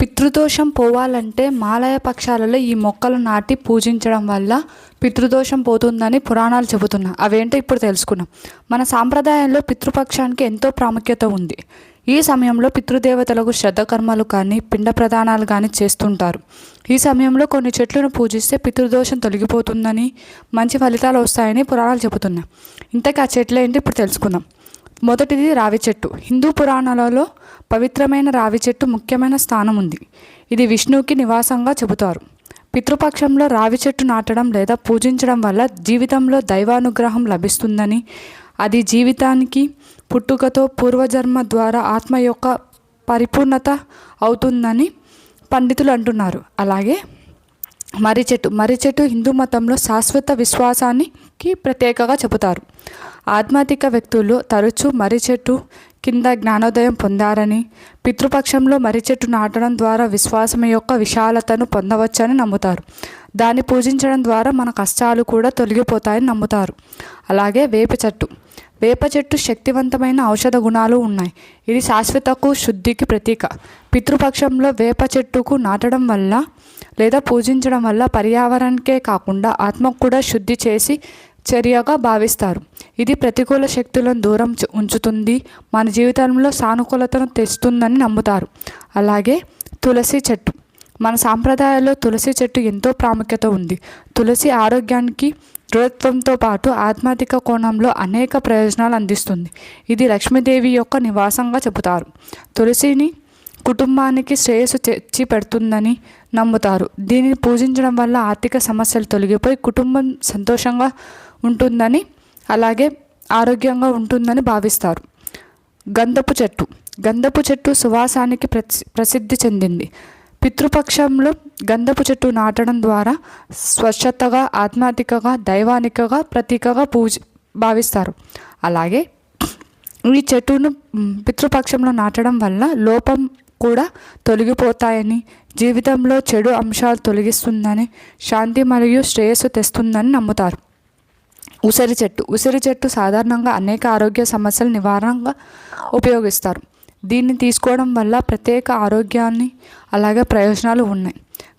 పితృదోషం పోవాలంటే మాలయ పక్షాలలో ఈ మొక్కలు నాటి పూజించడం వల్ల పితృదోషం పోతుందని పురాణాలు చెబుతున్నాయి. అవేంటో ఇప్పుడు తెలుసుకున్నాం మన సాంప్రదాయంలో పితృపక్షానికి ఎంతో ప్రాముఖ్యత ఉంది. ఈ సమయంలో పితృదేవతలకు శ్రద్ధకర్మలు కానీ పిండ ప్రదానాలు కానీ చేస్తుంటారు. ఈ సమయంలో కొన్ని చెట్లను పూజిస్తే పితృదోషం తొలగిపోతుందని మంచి ఫలితాలు వస్తాయని పురాణాలు చెబుతున్నాయి. ఇంతకీ ఆ చెట్లు ఏంటి ఇప్పుడు తెలుసుకుందాం. మొదటిది రావి చెట్టు. హిందూ పురాణాలలో పవిత్రమైన రావి చెట్టు ముఖ్యమైన స్థానం ఉంది ఇది విష్ణువుకి నివాసంగా చెబుతారు. పితృపక్షంలో రావి చెట్టు నాటడం లేదా పూజించడం వల్ల జీవితంలో దైవానుగ్రహం లభిస్తుందని అది జీవితానికి పుట్టుకతో పూర్వజన్మ ద్వారా ఆత్మ యొక్క పరిపూర్ణత అవుతుందని పండితులు అంటున్నారు. అలాగే మర్రి చెట్టు. మర్రి చెట్టు హిందూ మతంలో శాశ్వత విశ్వాసాన్ని కి ప్రత్యేకగా చెబుతారు. ఆధ్యాత్మిక వ్యక్తులు తరచూ మర్రి చెట్టు కింద జ్ఞానోదయం పొందారని పితృపక్షంలో మర్రి చెట్టు నాటడం ద్వారా విశ్వాసం యొక్క విశాలతను పొందవచ్చని నమ్ముతారు. దాన్ని పూజించడం ద్వారా మన కష్టాలు కూడా తొలగిపోతాయని నమ్ముతారు. అలాగే వేప చెట్టు. వేప చెట్టు శక్తివంతమైన ఔషధ గుణాలు ఉన్నాయి. ఇది శాశ్వతకు శుద్ధికి ప్రతీక. పితృపక్షంలో వేప చెట్టుకు నాటడం వల్ల లేదా పూజించడం వల్ల పర్యావరణకే కాకుండా ఆత్మకు కూడా శుద్ధి చేసి చర్యగా భావిస్తారు. ఇది ప్రతికూల శక్తులను దూరం ఉంచుతుంది. మన జీవితంలో సానుకూలతను తెస్తుందని నమ్ముతారు. అలాగే తులసి చెట్టు. మన సాంప్రదాయాల్లో తులసి చెట్టు ఎంతో ప్రాముఖ్యత ఉంది. తులసి ఆరోగ్యానికి దృఢత్వంతో పాటు ఆధ్యాత్మిక కోణంలో అనేక ప్రయోజనాలు అందిస్తుంది. ఇది లక్ష్మీదేవి యొక్క నివాసంగా చెబుతారు. తులసిని కుటుంబానికి శ్రేయస్సు తెచ్చి పెడుతుందని నమ్ముతారు. దీనిని పూజించడం వల్ల ఆర్థిక సమస్యలు తొలగిపోయి కుటుంబం సంతోషంగా ఉంటుందని అలాగే ఆరోగ్యంగా ఉంటుందని భావిస్తారు. గంధపు చెట్టు. గంధపు చెట్టు సువాసానికి ప్రసి ప్రసిద్ధి చెందింది. పితృపక్షంలో గంధపు చెట్టు నాటడం ద్వారా స్వచ్ఛతగా ఆత్మాతికగా దైవానికగా ప్రతీకగా పూజ భావిస్తారు. అలాగే ఈ చెట్టును పితృపక్షంలో నాటడం వల్ల లోపం కూడా తొలగిపోతాయని జీవితంలో చెడు అంశాలు తొలగిస్తుందని శాంతి మరియు శ్రేయస్సు తెస్తుందని నమ్ముతారు. ఉసిరి చెట్టు. ఉసిరి చెట్టు సాధారణంగా అనేక ఆరోగ్య సమస్యల నివారణగా ఉపయోగిస్తారు. దీన్ని తీసుకోవడం వల్ల ప్రత్యేక ఆరోగ్యాన్ని అలాగే ప్రయోజనాలు ఉన్నాయి.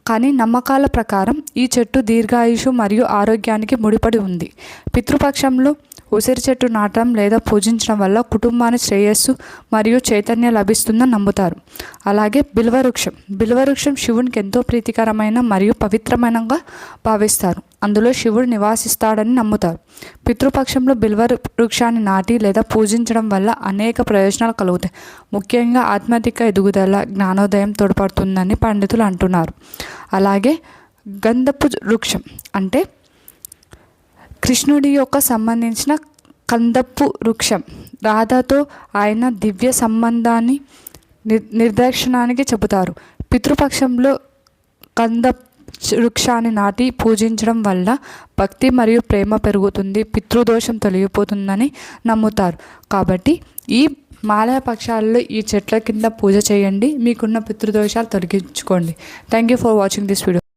కానీ నమ్మకాల ప్రకారం ఈ చెట్టు దీర్ఘాయుషు మరియు ఆరోగ్యానికి ముడిపడి ఉంది. పితృపక్షంలో ఉసిరి చెట్టు నాటడం లేదా పూజించడం వల్ల కుటుంబానికి శ్రేయస్సు మరియు చైతన్యం లభిస్తుందని నమ్ముతారు. అలాగే బిల్వవృక్షం. బిల్వవృక్షం శివునికి ఎంతో ప్రీతికరమైన మరియు పవిత్రమైనగా భావిస్తారు. అందులో శివుడు నివాసిస్తాడని నమ్ముతారు. పితృపక్షంలో బిల్వ వృక్షాన్ని నాటి లేదా పూజించడం వల్ల అనేక ప్రయోజనాలు కలుగుతాయి. ముఖ్యంగా ఆత్మతిక ఎదుగుదల జ్ఞానోదయం తోడ్పడుతుందని పండితులు అంటున్నారు. అలాగే గంధపు వృక్షం అంటే కృష్ణుడి యొక్క సంబంధించిన కందపు వృక్షం. రాధాతో ఆయన దివ్య సంబంధాన్ని నిర్ నిర్దర్శనానికి చెబుతారు. పితృపక్షంలో కంద వృక్షాన్ని నాటి పూజించడం వల్ల భక్తి మరియు ప్రేమ పెరుగుతుంది పితృదోషం తొలగిపోతుందని నమ్ముతారు. కాబట్టి ఈ మాలయ పక్షాలలో ఈ చెట్ల కింద పూజ చేయండి మీకున్న పితృదోషాలు తొలగించుకోండి. Thank you for watching this video